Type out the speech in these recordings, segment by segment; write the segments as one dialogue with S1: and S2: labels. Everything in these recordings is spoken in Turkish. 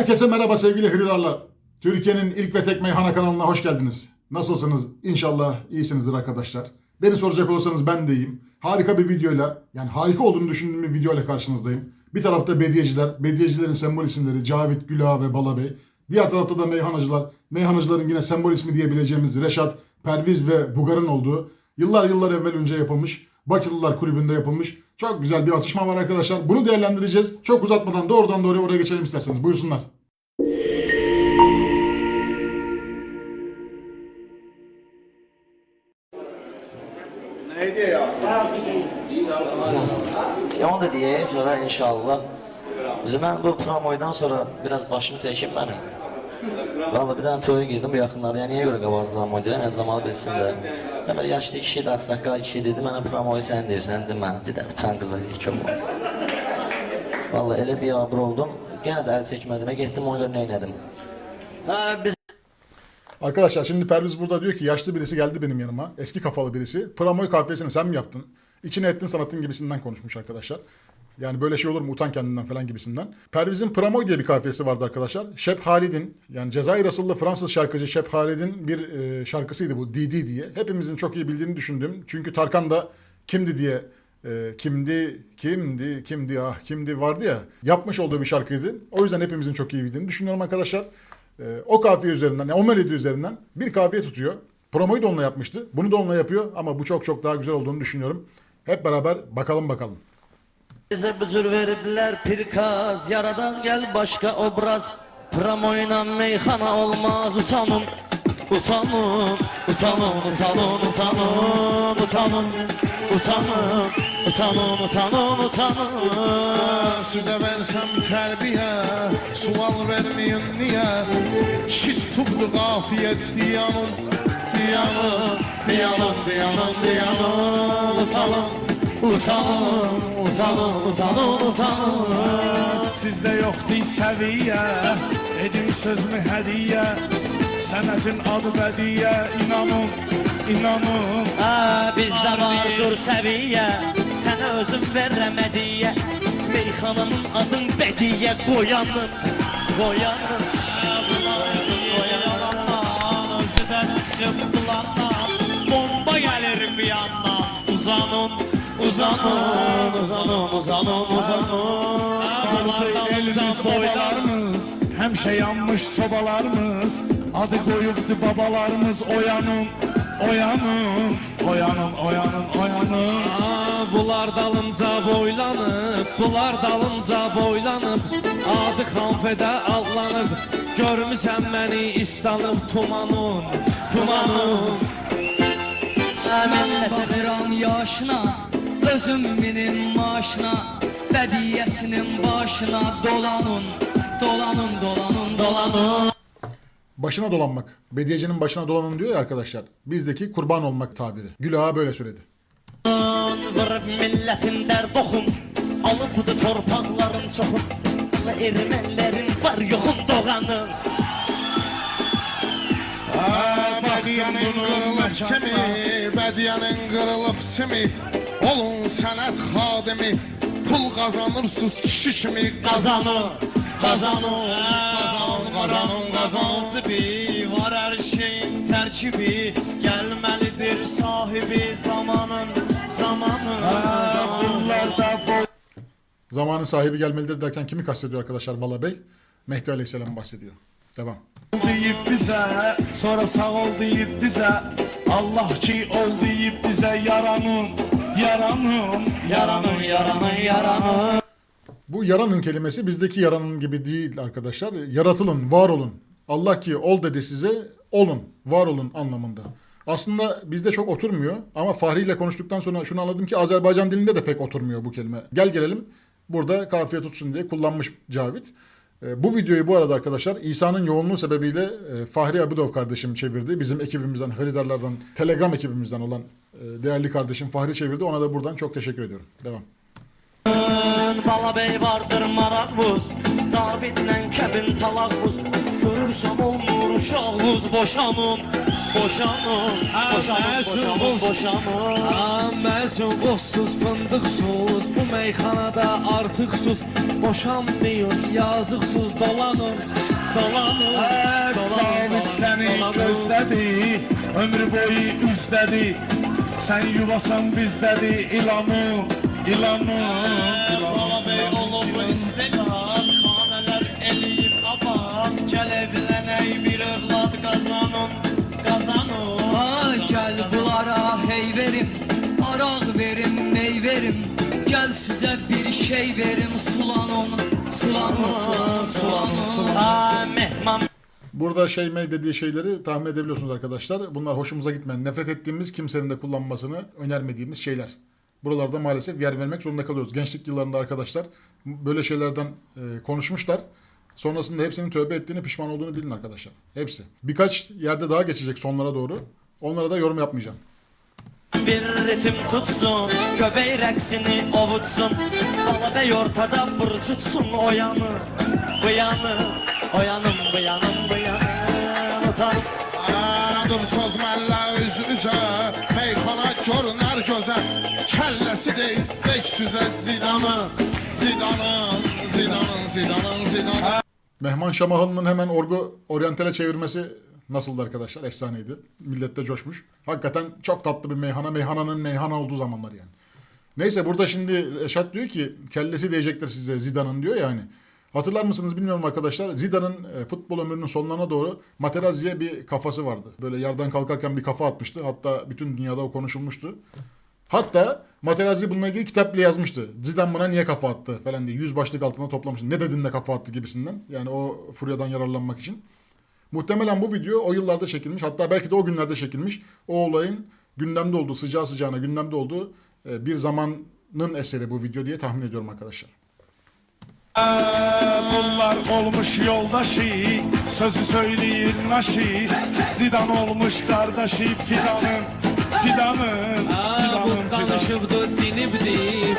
S1: Herkese merhaba sevgili hırlarlar. Türkiye'nin ilk ve tek meyhane kanalına hoş geldiniz. Nasılsınız? İnşallah iyisinizdir arkadaşlar. Beni soracak olursanız ben de iyiyim. Harika bir videoyla, yani harika olduğunu düşündüğüm bir videoyla karşınızdayım. Bir tarafta bediyeciler, bediyecilerin sembol isimleri Cavit, Güla ve Bala Bey. Diğer tarafta da meyhanacılar, meyhanacıların yine sembol ismi diyebileceğimiz Reşat, Perviz ve Vugar'ın olduğu yıllar yıllar evvel önce yapılmış Bakırlılar Kulübü'nde yapılmış çok güzel bir atışma var arkadaşlar. Bunu değerlendireceğiz. Çok uzatmadan doğrudan doğruya oraya geçelim isterseniz. Buyursunlar.
S2: Neydi ya?
S3: Ya onu da diyeyim sonra inşallah. Zümən bu promoydan sonra biraz başını çekeyim benim. Valla bir tane toya girdim bu yaxınlarda. Yəni niyə görə qabaqcılama deyirəm, yəni cəmalı bilsinlər. Deməli yaşlı kişi də ağsaqqal kişi dedi, mənə promoyu sən deyirsən, demə. Dedim, tan qıza iki olmaz. Valla elə bir abır oldum. Gene de el çekmediğime gittim ona neyledim. Ha biz
S1: Arkadaşlar şimdi Perviz burada diyor ki yaşlı birisi geldi benim yanıma. Eski kafalı birisi. Pramoy kahvesini sen mi yaptın? İçine ettin sanatın gibisinden konuşmuş arkadaşlar. Yani böyle şey olur mu utan kendinden falan gibisinden. Perviz'in Pramoy diye bir kahvesi vardı arkadaşlar. Şep Halid'in yani Cezayir asıllı Fransız şarkıcı Şep Halid'in bir e, şarkısıydı bu Didi diye. Hepimizin çok iyi bildiğini düşündüm. Çünkü Tarkan da kimdi diye e, kimdi, kimdi, kimdi, ah kimdi vardı ya. Yapmış olduğu bir şarkıydı. O yüzden hepimizin çok iyi bildiğini düşünüyorum arkadaşlar. E, o kafiye üzerinden, yani o melodi üzerinden bir kafiye tutuyor. Promoyu da onunla yapmıştı. Bunu da onunla yapıyor ama bu çok çok daha güzel olduğunu düşünüyorum. Hep beraber bakalım bakalım.
S3: Bize bu cür veriblər pirkaz Yaradan gel başka obraz. Pramoyla meyxana olmaz. Utanın Utanın, utanın, utanın, utanın, utanın. Utanın, utanın, utanın, utanın.
S2: Size versem terbiye Sual vermeyin niye? Şit tuplu gafiyet diyanın Diyanın, diyanın, diyanın, diyanın Utanın, utanın, utanın, utanın, utanın
S4: Sizde yoktu seviye. Edin söz mü hediye? Senetin adı bediye İnanın, inanın.
S3: Ha bizdə vardır səviyyə Sənə özüm verəm hədiyyə Meyxananın adın Bədiyyə Qoyanın Qoyanın
S4: Özüdən çıxıb bulandan Bomba gəlir bir yandan. Uzanın, uzanın
S3: Uzanın, uzanın, uzanın.
S4: Bunlardan elimiz babalarımız Həmişə yanmış sobalarımız. Adı koyubdu babalarımız Oyanın, oyanın. Oyanın, oyanın, oyanın.
S5: Aa, Bunlar dalınca boylanıb, bunlar dalınca boylanıb Adı xanfədə allanıb Görmüsən məni istanıb tumanın, tumanın.
S6: Mən baxıram yaşına Özüm minim maşına Bədiyəsinin başına Dolanın, dolanın, dolanın, dolanın
S1: Başına dolanmak. Bediyecinin başına dolanın diyor ya arkadaşlar. Bizdeki kurban olmak tabiri. Gül Ağa böyle söyledi.
S3: Vırıb millətin dərd oxum Alıbdı torpaqların çoxum Ermənilərin var yoxum doğanın
S2: Bediyenin kırılıp simi Bediyenin kırılıp simi Olun sanat hadimi Pul kazanırsız kişi kimi Kazanın Kazanın Kazanın Kazanın
S5: Nasibi var hər şeyin tərkibi Gəlməlidir sahibi zamanın, zamanın
S1: Zamanın sahibi gelmelidir derken kimi kastediyor arkadaşlar Bala Bey? Mehdi Aleyhisselam bahsediyor. Devam.
S4: deyip bize Sonra sağ ol deyip bize Allah ki ol deyip bize Yaranın, yaranın
S3: Yaranın, yaranın, yaranın
S1: Bu yaranın kelimesi bizdeki yaranın gibi değil arkadaşlar. Yaratılın, var olun. Allah ki ol dedi size, olun, var olun anlamında. Aslında bizde çok oturmuyor ama Fahri ile konuştuktan sonra şunu anladım ki Azerbaycan dilinde de pek oturmuyor bu kelime. Gel gelelim burada kafiye tutsun diye kullanmış Cavit. Ee, Bu videoyu bu arada arkadaşlar İsa'nın yoğunluğu sebebiyle e, Fahri Abudov kardeşim çevirdi. Bizim ekibimizden, Hridarlardan, Telegram ekibimizden olan e, değerli kardeşim Fahri çevirdi. Ona da buradan çok teşekkür ediyorum. Devam.
S3: Bala bey vardır maraqvuz Zabitlə kəbin Görürsəm olmur boşanın boşanın Boşanın, olsun. boşanın Ha, Məcun qozsuz, Bu meyxanada artıqsuz Boşanmayın, yazıqsız Dolanın, dolanın,
S4: Cavit səni gözlədi Ömrü boyu üzdədi Sən yuvasan bizdədi İlanım, ilanım
S3: Baba bey olub istedad Xanələr eləyib abad Gəl evlənək bir övlad qazanın
S6: gel bunlara hey verim Araq verim mey verim Gel size bir şey verim Sulanın Sulanın sulanın sulanın sulanın
S3: Ha mehman
S1: Burada şey mey dediği şeyleri tahmin edebiliyorsunuz arkadaşlar. Bunlar hoşumuza gitmeyen, nefret ettiğimiz, kimsenin de kullanmasını önermediğimiz şeyler. Buralarda maalesef yer vermek zorunda kalıyoruz. Gençlik yıllarında arkadaşlar böyle şeylerden e, konuşmuşlar. Sonrasında hepsinin tövbe ettiğini, pişman olduğunu bilin arkadaşlar. Hepsi. Birkaç yerde daha geçecek sonlara doğru. Onlara da yorum yapmayacağım.
S3: Bir ritim tutsun Göbey rəqsini ovutsun. Bala bey ortada burcutsun O yanı, bu yanı. O yanım, bu yanım, bu yanı Utanıp
S2: Aa, dur söz mənlə üz üzə Meyxana görünər gözə. Kəlləsi deyəcək süzə Zidanın Zidanın, Zidanın, Zidanın, Zidanın
S1: Mehman Şamahalı'nın hemen orgu oryantale çevirmesi nasıldı arkadaşlar? Efsaneydi. Millette coşmuş. Hakikaten çok tatlı bir meyhana. Meyhananın meyhana olduğu zamanlar yani. Neyse burada şimdi Reşat diyor ki kellesi diyecektir size Zidane'ın diyor yani. Hatırlar mısınız bilmiyorum arkadaşlar. Zidane'ın e, futbol ömrünün sonlarına doğru Materazzi'ye bir kafası vardı. Böyle yerden kalkarken bir kafa atmıştı. Hatta bütün dünyada o konuşulmuştu. Hatta Materazzi bununla ilgili kitap bile yazmıştı. Zidane bana niye kafa attı falan diye. Yüz başlık altına toplamıştı. Ne dedin de kafa attı gibisinden. Yani o furyadan yararlanmak için. Muhtemelen bu video o yıllarda çekilmiş. Hatta belki de o günlerde çekilmiş. O olayın gündemde olduğu, sıcağı sıcağına gündemde olduğu e, bir zamanın eseri bu video diye tahmin ediyorum arkadaşlar.
S4: Bunlar olmuş yoldaşı Sözü söyleyir naşi Zidan olmuş kardeşi Fidanın Fidanın Fidanın
S3: bu
S4: Fidanın
S3: danışıbdı, dinibdi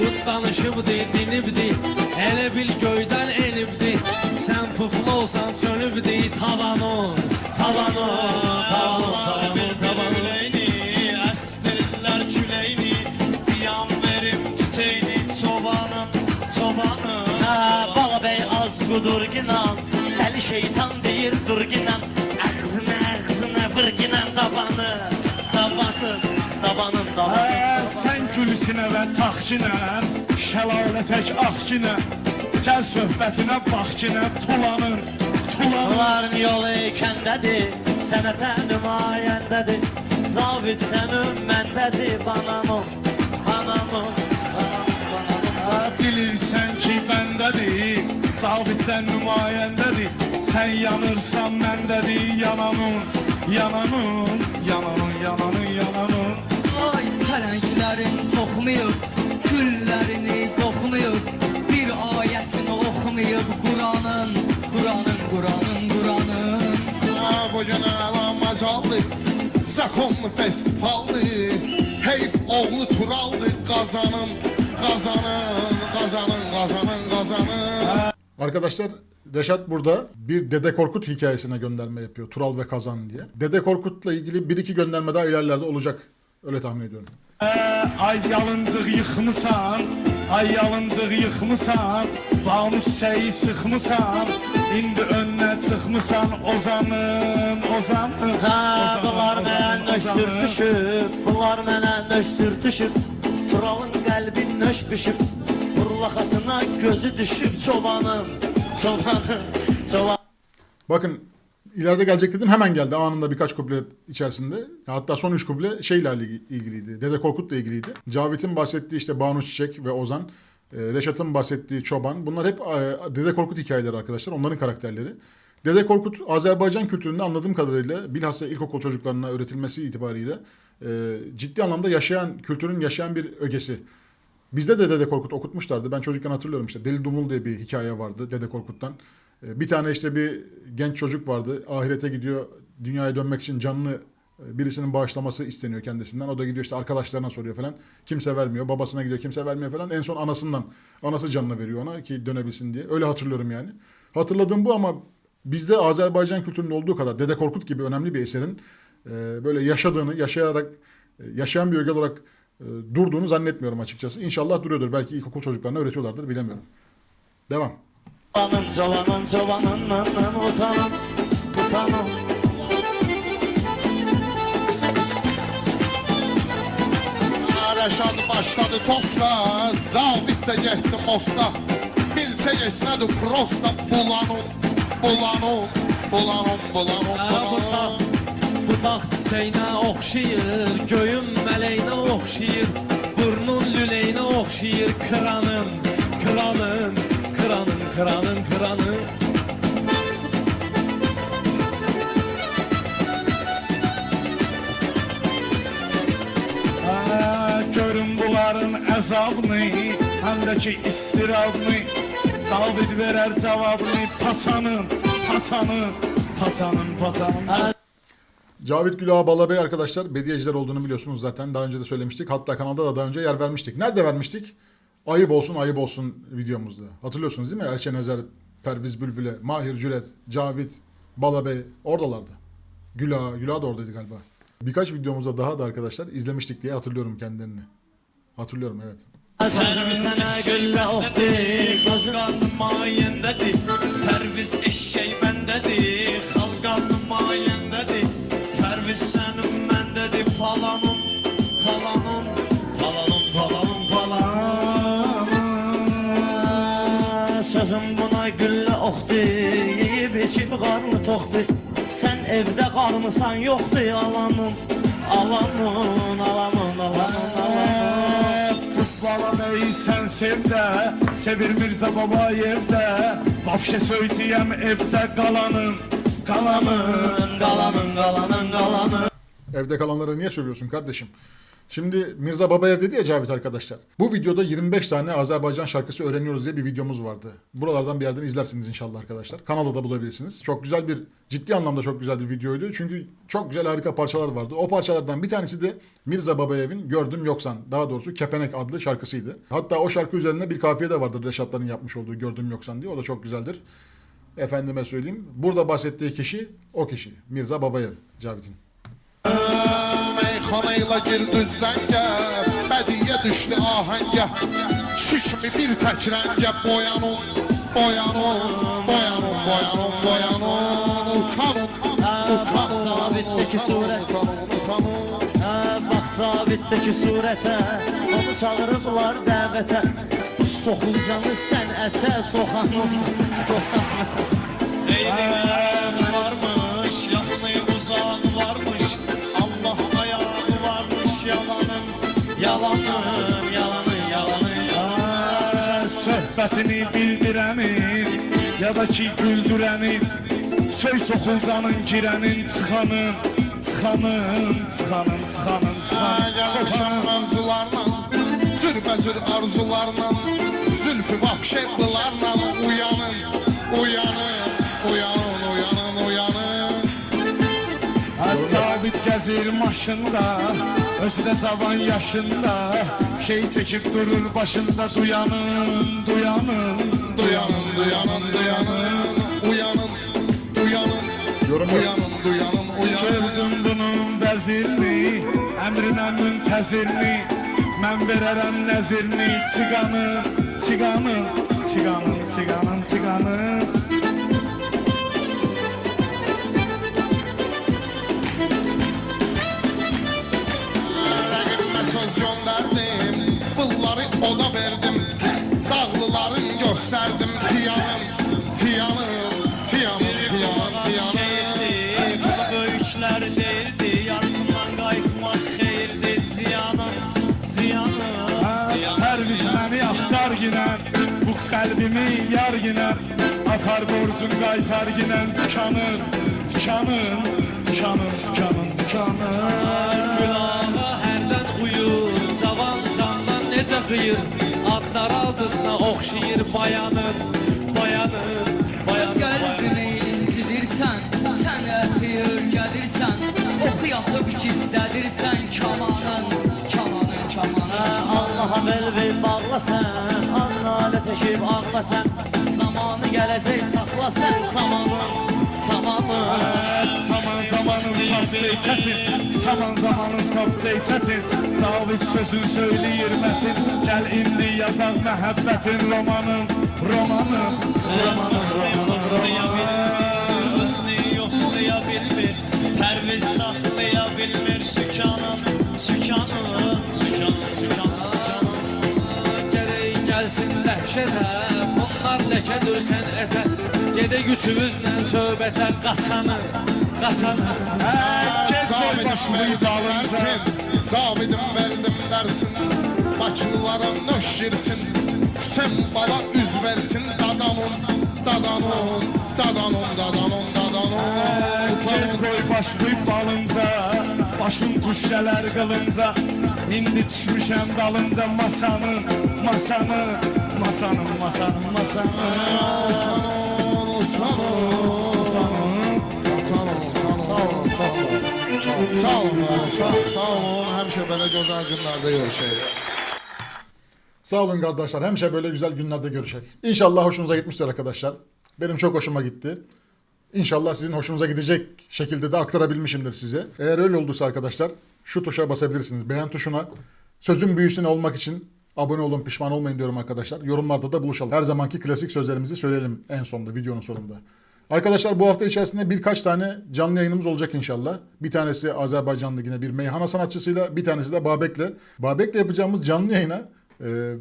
S3: Bu danışıbdı, dinibdi Elə bil göydən enibdi Sən fıflı olsan sönübdi Tavanın, tavanın, tavanın, tavanın, tavanın Əsdirirlər küləyini Diyan verim tüteyni Çobanın, çobanın Ha, bala bey az qudur ginan Dəli şeytan deyir dur ginan Ağzına, ağzına vır ginan tabanı. Tabanı, tabanın, tabanın
S4: Ə, Sən gülsinə və taxçinə Şəlalə tək axçinə Gəl söhbətinə baxçinə Tulanın Tulanın
S3: Bunların yolu kəndədir, sənətə nümayəndədir. Zabit sənin məndədir, bananım, bananım, bananım
S4: Ə, Bilirsən ki bəndədir Zabitdən nümayəndədir. Sən yanırsan məndədir Yananın, yananın Yananın, yananın, yananın
S6: Ay çələnglərin toxmayıb Güllərini ayəsini oxumayıb Quranın, Quranın, Quranın, Quranın
S2: Aa, Bugün əla macallı Zakonlu festivallı Heyf oğlu Turallı Qazanın, qazanın, qazanın, qazanın, qazanın
S1: Arkadaşlar Reşat burada bir Dede Korkut hikayesine gönderme yapıyor. Tural ve Kazan diye. Dede Korkut'la ilgili bir iki gönderme daha ilerlerde olacak. Öyle tahmin ediyorum.
S4: Ə, Ay yalıncıq yıxmısan Ay yalıncıq yıxmısan Banu çiçəyi sıxmısan İndi önünə çıxmısan Ozanın, ozanın
S3: Ha, bunlar mənə
S4: ozanın,
S3: nöş
S4: ozanın.
S3: sürtüşüb, bunlar mənə nöş sürtüşüb Turalın qəlbi nöş bişib, burlaxatına gözü düşüb Çobanım, çobanım, çobanım
S1: Bakın ileride gelecek dedim hemen geldi anında birkaç kuple içerisinde. Hatta son üç kuple şeyle ilgiliydi. Dede Korkut'la ilgiliydi. Cavit'in bahsettiği işte Banu Çiçek ve Ozan. e, Reşat'ın bahsettiği Çoban. Bunlar hep e, Dede Korkut hikayeleri arkadaşlar. Onların karakterleri. Dede Korkut Azerbaycan kültüründe anladığım kadarıyla bilhassa ilkokul çocuklarına öğretilmesi itibariyle e, ciddi anlamda yaşayan, kültürün yaşayan bir ögesi. Bizde de Dede Korkut okutmuşlardı. Ben çocukken hatırlıyorum işte Deli Dumul diye bir hikaye vardı Dede Korkut'tan. Ee, Bir tane işte bir genç çocuk vardı. Ahirete gidiyor. Dünyaya dönmek için canını e, birisinin bağışlaması isteniyor kendisinden. O da gidiyor işte arkadaşlarına soruyor falan. Kimse vermiyor. Babasına gidiyor kimse vermiyor falan. En son anasından. Anası canını veriyor ona ki dönebilsin diye. Öyle hatırlıyorum yani. Hatırladığım bu ama bizde Azerbaycan kültürünün olduğu kadar Dede Korkut gibi önemli bir eserin e, böyle yaşadığını, yaşayarak e, yaşayan bir öge olarak durduğunu zannetmiyorum açıkçası. İnşallah duruyordur. Belki ilkokul çocuklarına öğretiyorlardır bilemiyorum. Devam.
S3: Çobanın çobanın çobanından utanın Utanın.
S2: Rəşad başladı tosta Zavit də getdi posta. Bilsə geçsədi prosta Bulanın, bulanın Bulanın, bulanın,
S5: bu
S2: bulanın.
S5: bu taxt çiçəyinə oxşayır Göyün mələyinə oxşayır Burnun lüləyinə oxşayır Kranın, kranın, kranın
S4: Hə, Görün bunların əzabını Həm də ki istirabını Cavid verər cavabını Paçanın, paçanın Paçanın, paçanın
S1: Cavit Gülağa Balabey arkadaşlar bediyeciler olduğunu biliyorsunuz zaten. Daha önce de söylemiştik. Hatta kanalda da daha önce yer vermiştik. Nerede vermiştik? Ayıp olsun ayıp olsun videomuzda. Hatırlıyorsunuz değil mi? Erçen Ezer, Perviz Bülbül'e, Mahir Cüret, Cavit, Balabey oradalardı. Gülağa, Gülağa da oradaydı galiba. Birkaç videomuzda daha da arkadaşlar izlemiştik diye hatırlıyorum kendilerini. Hatırlıyorum evet.
S3: Nümayəndədir Pərviz eşşək məndədir Xalqan toxdur. Sən evdə qalmısan yoxdur Alanın, alanın, alanın, alanın, alanın
S4: Bala bey sen sev de Sevir Mirza Babayev de Vapşe söyleyeyim evde kalanın Kalanın
S3: Qalanın, qalanın, qalanın
S1: Evde kalanları niye sövüyorsun kardeşim? Şimdi Mirza Babayev dedi ya Cavit arkadaşlar. Bu videoda 25 tane Azerbaycan şarkısı öğreniyoruz diye bir videomuz vardı. Buralardan bir yerden izlersiniz inşallah arkadaşlar. Kanalda da bulabilirsiniz. Çok güzel bir, ciddi anlamda çok güzel bir videoydu. Çünkü çok güzel harika parçalar vardı. O parçalardan bir tanesi de Mirza Babayev'in Gördüm Yoksan. Daha doğrusu Kepenek adlı şarkısıydı. Hatta o şarkı üzerine bir kafiye de vardır Reşatların yapmış olduğu Gördüm Yoksan diye. O da çok güzeldir. Efendime söyleyeyim. Burada bahsettiği kişi o kişi. Mirza Babayev Cavit'in.
S2: Meyxanayla girdi zəngə Bədiyə düşdü ahəngə Şişmi bir tək rəngə Boyanın, boyanın Boyanın, boyanın, boyanın. Utanın, utanın. Utanın, utanın
S3: Hə, bax Caviddəki surətə Onu çağırıblar dəvətə Bu soxulcanı sənətə soxanın Soxanın Eynilərim Yalanın, yalanın, yalanın
S4: Aa, Söhbətini bildirənin Ya da ki güldürənin Söy soxulcanın girənin Çıxanın, çıxanın Çıxanın, çıxanın, çıxanın
S2: Gəlmişəm mövzularla Cürbəcür arzularla Zülfü vahşetlilarla uyanın Uyanın,
S4: Gəzir maşında Özü də cavan yaşında. Şey çəkib durur başında Duyanın, duyanın.
S2: Duyanın, duyanın, duyanın Uyanın, uyanın
S1: Yorum.
S2: Uyanın, duyanın, uyanın.
S4: Gördüm bunun vəzirini Əmrinə müntəzirini Mən verərəm nəzirini Çıqanın, çıqanın Çıqanın, çıqanın, çıqanın
S2: Rəqibimə söz göndərdim Bunları oda verdim. Dağlıların göstərdim Tiyanım, tiyanım Tiyanım, tiyanım, tiyanım.
S3: Böyüklər deyirdi Yarsından qayıtmaq xeyirdi Ziyanın, ziyanın, ziyanın
S4: Pərviz məni axtar ginən Bu qəlbimi yar ginən Atar borcun qaytar ginən Dükanın, dükanın Dükanın, dükanın, dükanın
S5: Gülağa xıyır Adlar ağzısına oxşayır Bayanın, bayanın, bayanın, bayanın
S6: Qəlbimi incidirsən Sən ötüyür gəlirsən Oxu yatıb gizlədirsən Kamanın, kamanın, kamanın.
S3: Allaha bel ver bağla sən An nalə çəkib ağla sən Zamanı gələcək saxla sən Samanın, samanı
S4: Saman zamanın kapçay çətin Saman zamanın kapçay çətin Caviz sözün söyləyir mətin Gəl indi yazaq məhəbbətin romanın Romanın
S3: Romanım romanım romanım Hüsnü yoxlaya bilmir Pərviz saxlaya bilmir Sükanım sükanım Sükanım sükanım
S5: Gerek gelsin dəhşətə Bunlar ləkədir sənətə Gedə gücümüzlə söhbətə Qaçanı, qaçanı
S2: Zavidim
S4: başını dalınca
S2: dersin Zavidim verdim dersin Bakılılara nöş girsin Sen bana üz versin dadanun Dadanun, dadanun, dadanun
S4: Get
S2: Utanun.
S4: qoy başlayıb dalınca Başım düşələr qılınca İndi düşmüşəm dalınca masanın Masanın, masanın, masanın, masanın
S2: Utanun, utanun Sağ olun, sağ olun, sağ olun. Həmişə belə gözəl günlərdə görüşək.
S1: Sağ olun kardeşler. Hemşe böyle güzel günlerde görüşecek. İnşallah hoşunuza gitmiştir arkadaşlar. Benim çok hoşuma gitti. İnşallah sizin hoşunuza gidecek şekilde de aktarabilmişimdir size. Eğer öyle olduysa arkadaşlar şu tuşa basabilirsiniz. Beğen tuşuna. Sözün büyüsüne olmak için abone olun pişman olmayın diyorum arkadaşlar. Yorumlarda da buluşalım. Her zamanki klasik sözlerimizi söyleyelim en sonunda videonun sonunda. Arkadaşlar bu hafta içerisinde birkaç tane canlı yayınımız olacak inşallah. Bir tanesi Azerbaycanlı yine bir meyhana sanatçısıyla, bir tanesi de Babek'le. Babek'le yapacağımız canlı yayına e,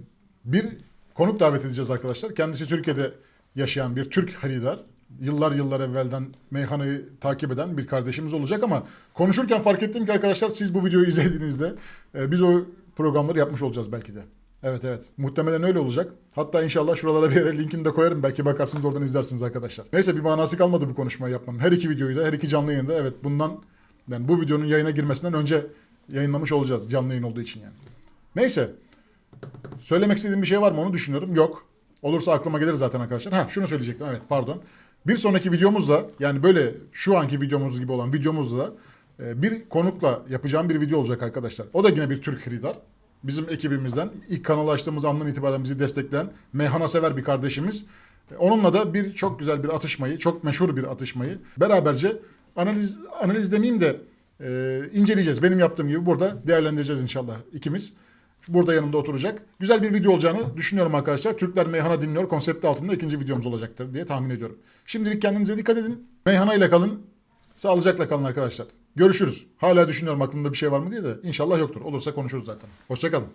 S1: bir konuk davet edeceğiz arkadaşlar. Kendisi Türkiye'de yaşayan bir Türk haridar. Yıllar yıllar evvelden meyhanayı takip eden bir kardeşimiz olacak ama konuşurken fark ettim ki arkadaşlar siz bu videoyu izlediğinizde e, biz o programları yapmış olacağız belki de. Evet evet. Muhtemelen öyle olacak. Hatta inşallah şuralara bir yere linkini de koyarım. Belki bakarsınız oradan izlersiniz arkadaşlar. Neyse bir manası kalmadı bu konuşmayı yapmanın. Her iki videoyu da her iki canlı yayında evet bundan yani bu videonun yayına girmesinden önce yayınlamış olacağız canlı yayın olduğu için yani. Neyse. Söylemek istediğim bir şey var mı onu düşünüyorum. Yok. Olursa aklıma gelir zaten arkadaşlar. Ha şunu söyleyecektim evet pardon. Bir sonraki videomuzda yani böyle şu anki videomuz gibi olan videomuzda e, bir konukla yapacağım bir video olacak arkadaşlar. O da yine bir Türk Hridar. Bizim ekibimizden ilk kanalı açtığımız andan itibaren bizi destekleyen meyhana sever bir kardeşimiz. E, Onunla da bir çok güzel bir atışmayı, çok meşhur bir atışmayı beraberce analiz analiz demeyeyim de e, inceleyeceğiz. Benim yaptığım gibi burada değerlendireceğiz inşallah ikimiz. Burada yanımda oturacak. Güzel bir video olacağını düşünüyorum arkadaşlar. Türkler Meyhana dinliyor konsepti altında ikinci videomuz olacaktır diye tahmin ediyorum. Şimdilik kendinize dikkat edin. Meyhana ile kalın. Sağlıcakla kalın arkadaşlar. Görüşürüz. Hala düşünüyorum aklımda bir şey var mı diye de. İnşallah yoktur. Olursa konuşuruz zaten. Hoşçakalın.